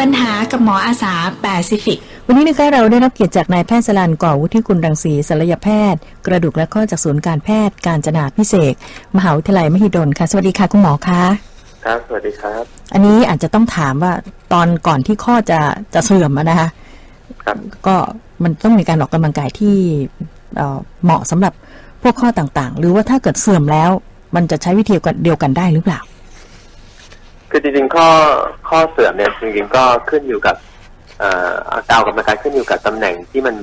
ปัญหากับหมออาสาแปซิฟิก วันนี้นะคะเราได้รับเกียรติจากนายแพทย์สลันก่อวุฒิคุณรังสีศัลยแพทย์ กระดูกและข้อจากศูนย์การแพทย์การจนาพิเศษกมหาวิทยาลัยมหิดลค่ะ สวัสดีค่ะคุณหมอคะครับสวัสดีครับ อันนี้อาจจะต้องถามว่าตอนก่อนที่ข้อจะจะเสื่อมอะนะคะครับก็มันต้องมีการออกกำลังกายที่เอ่อเหมาะสำหรับพวกข้อต่างๆ หรือว่าถ้าเกิดเสื่อมแล้ว มันจะใช้วิธีเดียวกันได้หรือเปล่า คือจริงๆข้อข้อเสื่อมเนี่ยจริงๆก็ขึ้นอยู่กับเอ่ออาการออกกำลังกายขึ้นอยู่กับตำแหน่งที่มัน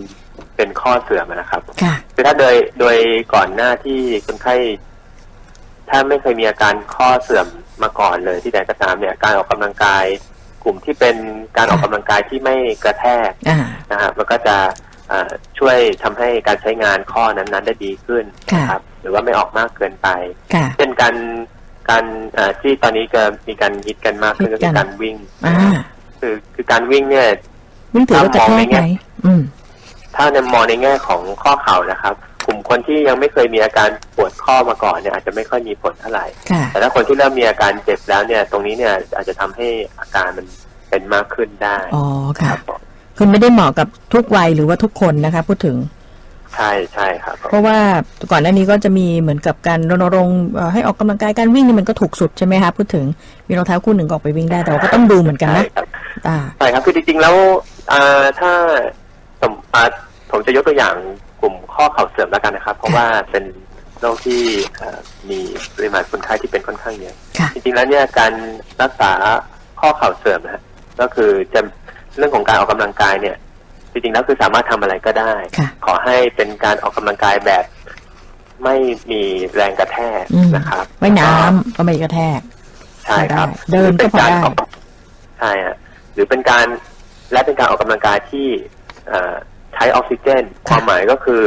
เป็นข้อเสื่อมอะนะครับค่ะคือถ้าโดยโดยก่อนหน้าที่คนไข้ถ้าไม่เคยมีอาการข้อเสื่อมมาก่อนเลยที่ใดก็ตามเนี่ย การออกกำลังกาย กลุ่มที่เป็นการออกกำลังกายที่ไม่กระแทกอ่านะครับมันก็จะเอ่อช่วยทำให้การใช้งานข้อนั้นๆ ได้ดีขึ้นค่ะนะครับ หรือว่าไม่ออกมากเกินไปค่ะเช่นการ การเอ่อที่ตอนนี้ก็มีการฮิตกันมากขึ้นฮิก็ตกัคืนอการวิ่งอ่าคือคือการวิ่งเนี่ยวิ่งถือว่ากระแทกไหมอืมถ้าในมองในแง่ของข้อเข่านะครับ กลุ่มคนที่ยังไม่เคยมีอาการปวดข้อมาก่อนเนี่ยอาจจะไม่ค่อยมีผลเท่าไหร่ค่ะแต่ถ้าคนที่เริ่มมีอาการเจ็บแล้วเนี่ย ตรงนี้เนี่ยอาจจะทำให้อาการมันเป็นมากขึ้นได้อ๋อค่ะครับผมคือไม่ได้เหมาะกับทุกวัยหรือว่าทุกคนนะคะ พูดถึง ใช่ใช่ครับผมเพราะว่าก่อนหน้านี้ก็จะมีเหมือนกับการรณรงค์เอ่อให้ออกกำลังกายการวิ่งนี่มันก็ถูกสุดใช่ไหมคะพูดถึงมีรองเท้าคู่หนึ่งก็ออกไปวิ่งได้แต่ว่าก็ต้องดูเหมือนกันใช่นะครับอ่าใช่ครับคือจริงๆแล้วอ่าถ้าสมอ่าผมจะยกตัวอย่างกลุ่มข้อเข่าเสื่อมแล้วกันนะครับ เพราะว่าเป็นโรคที่อ่ามีปริมาณคนไข้ที่เป็นค่อนข้างเยอะค่ะจริงๆแล้วเนี่ยการรักษาข้อเข่าเสื่อมนะฮะก็คือจะเรื่องของการออกกำลังกายเนี่ย จริงๆแล้วคือสามารถทำอะไรก็ได้ค่ะขอให้เป็นการออกกำลังกายแบบ ไม่มีแรงกระแทกอืมนะครับว่ายน้ำก็ไม่กระแทกใช่ครับ เดินก็พอได้หรืเป็นารกใช่ฮะหรือเป็นการและเป็นการออกกำลังกายที่เอ่อใช้ออกซิเจน ความหมายก็คือ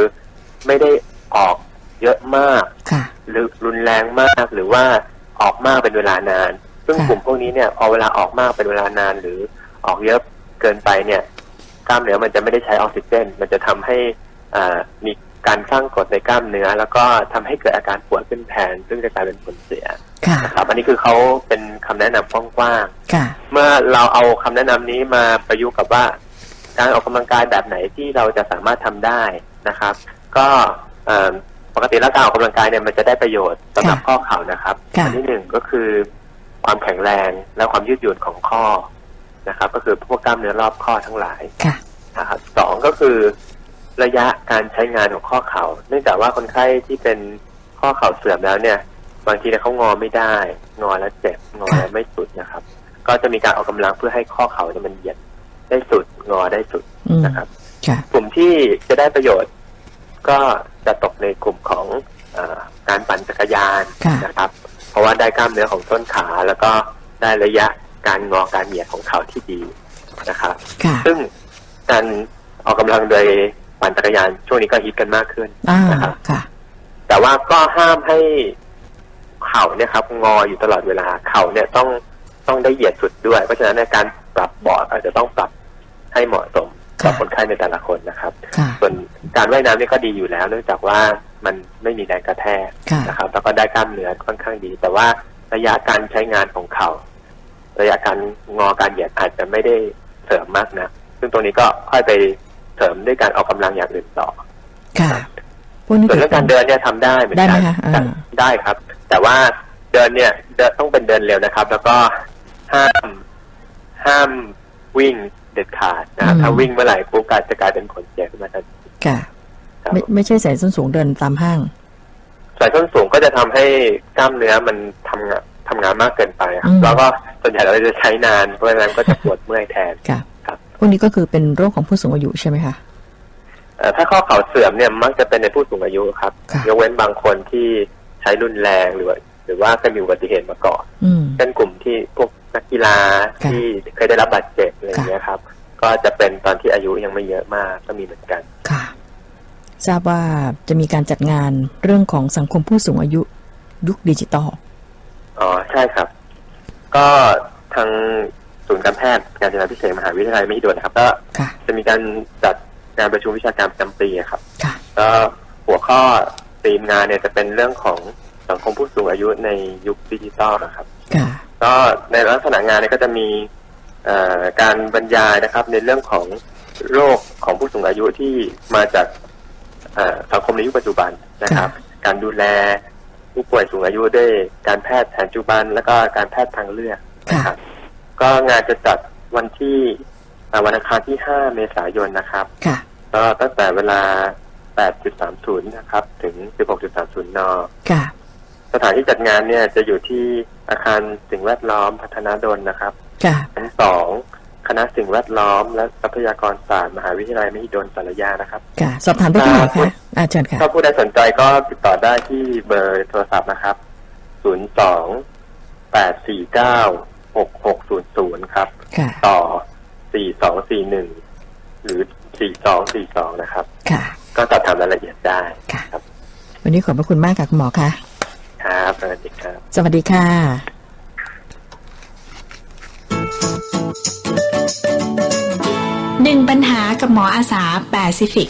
ไม่ได้ออกเยอะมากค่ะหรือรุนแรงมากหรือว่าออกมากเป็นเวลานาน ซึ่งค่ะกลุ่มพวกนี้เนี่ย พอเวลาออกมากเป็นเวลานานหรือออกเยอะเกินไปเนี่ย กล้ามเนื้อมันจะไม่ได้ใช้ออกซิเจน มันจะทำให้อ่ามีการสร้างกรดในกล้ามเนื้อ แล้วก็ทำให้เกิดอาการปวดขึ้นแทนซึ่งจะกลายเป็นผลเสียค่ะนะครับอันนี้คือเขาเป็นคำแนะนำกว้างๆค่ะเมื่อเราเอาคำแนะนำนี้มาประยุกต์กับว่า การออกกำลังกายแบบไหนที่เราจะสามารถทำได้นะครับ ก็เอ่อปกติแล้วการออกกำลังกายเนี่ยมันจะได้ประโยชน์สำหรับค่ะข้อเข่านะครับค่ะอัที่หนึ่งก็คือความแข็งแรงและความยืดหยุ่นของข้อ นะครับ ก็คือพวกกล้ามเนื้อรอบข้อทั้งหลายค่ะนะครับสองก็คือระยะการใช้งานของข้อเข่า เนื่องจากว่าคนไข้ที่เป็นข้อเข่าเสื่อมแล้วเนี่ย บางทีเนี่ยเขางอไม่ได้ งอแล้วเจ็บ งอแล้วไม่สุดนะครับ ก็จะมีการออกกำลังเพื่อให้ข้อเข่าเนี่ยมันเหยียดได้สุด งอได้สุดอืมนะครับค่ะกลุ่มที่จะได้ประโยชน์ ก็จะตกในกลุ่มของเออการปั่นจักรยานค่ะนะครับ เพราะว่าได้กล้ามเนื้อของต้นขาแล้วก็ได้ระยะ การงอการเหยียดของเข่าที่ดีนะครับค่ะซึ่งการออกกำลังโดยปั่นจักรยานช่วงนี้ก็ฮิตกันมากขึ้นอ่านะครับค่ะแต่ว่าก็ห้ามให้เข่าเนี่ยครับ งออยู่ตลอดเวลาเข่าเนี่ยต้องต้องได้เหยียดสุดด้วย เพราะฉะนั้นในการปรับบอร์ดอาจจะต้องปรับให้เหมาะสมกับค่ะคนไข้ในแต่ละคนนะครับค่ะส่วนการว่ายน้ำเนี่ยก็ดีอยู่แล้ว เนื่องจากว่ามันไม่มีแรงกระแทกค่ะนะครับ แล้วก็ได้กล้ามเนื้อค่อนข้างดี แต่ว่าระยะการใช้งานของเข่า ระยะการงอการเหยียดอาจจะไม่ได้เสริมมากนะซึ่งตรงนี้ก็ค่อยไปเสริมด้วยการออกกำลังอย่างอื่นต่อ ค่ะพวกนี้ส่วนถือเรื่องเป็กานรเดินเนี่ยทำได้เหมือนได้กัไหมนคะอ่าได้ครับ แต่ว่าเดินเนี่ยเดินต้องเป็นเดินเร็วนะครับ แล้วก็ห้ามห้ามวิ่งเด็ดขาดนะครับถ้าวิ่งเมื่อไหร่ปุ๊บการจะกลายเป็นผลเสียขึ้นมาทันทีค่ะครับไม่ไม่ใช่ใส่ส้นสูงเดินตามห้างสายส้นสูงก็จะทำให้กล้ามเนื้อมันทำงาน ทำงานมากเกินไปครับอืมแล้วก็ส่วนใหญ่เราจะใช้นานเพราะฉะนั้นก็จะปวดเมื่อยแทนค่ะครับพวกนี้ก็คือเป็นโรคของผู้สูงอายุใช่ไหมคะเอ่อถ้าข้อเข่าเสื่อมเนี่ยมักจะเป็นในผู้สูงอายุครับค่ะยกเว้นบางคนที่ใช้รุนแรงหรือว่าหรือว่าเคยมีอุบัติเหตุมาก่อนอืมเป็นกลุ่มที่พวกนักกีฬาค่ะที่เคยได้รับบาดเจ็บอะไรอย่างเงี้ยครับ ก็จะเป็นตอนที่อายุยังไม่เยอะมากก็มีเหมือนกันค่ะ ทราบว่าจะมีการจัดงานเรื่องของสังคมผู้สูงอายุยุคดิจิตอล อ๋อใช่ครับ ก็ทางศูนย์การแพทย์การจนาพิเศษมหาวิทยาลัยมหิดลนะครับ ก็ค่ะจะมีการจัดงานประชุมวิชาการประจำปีครับ ค่ะ ก็หัวข้อธีมงานเนี่ยจะเป็นเรื่องของสังคมผู้สูงอายุในยุคดิจิตอลนะครับ ค่ะ ก็ในลักษณะงานเนี่ยก็จะมีเอ่อการบรรยายนะครับ ในเรื่องของโรคของผู้สูงอายุที่มาจากเอ่อสังคมในยุคปัจจุบันนะครับ การดูแล ผู้ป่วยสูงอายุด้วยการแพทย์แผนปัจจุบัน แล้วก็การแพทย์ทางเลือกนะครับ ก็งานจะจัดวันที่เอ่อวันอังคารที่ 5 เมษายนนะครับค่ะก็ตั้งแต่เวลา 8.30 นะครับ ถึง 16.30นค่ะสถานที่จัดงานเนี่ยจะอยู่ที่อาคารสิ่งแวดล้อมพัฒนาดลนะครับค่ะชั้นสองค ณะสิ่งแวดล้อม และทรัพยากรศาสตร์มหาวิทยาลัยมหิดลสารยานะครับค่ะสอบถามได้ที่ไหนคะอาเชิญค่ะถ้าผู้ใดสนใจก็ติดต่อได้ที่เบอร์โทรศัพท์นะครับ02 849 6600ครับค่ะต่อ4241หรือ4242นะครับ ค่ะ ก็สอบถามรายละเอียดได้ค่ะครับวันนี้ขอบพระคุณมากค่ะคุณหมอคะครับสวัสดีครับ สวัสดีค่ะ หนึ่งปัญหากับหมออาสาแปซิฟิก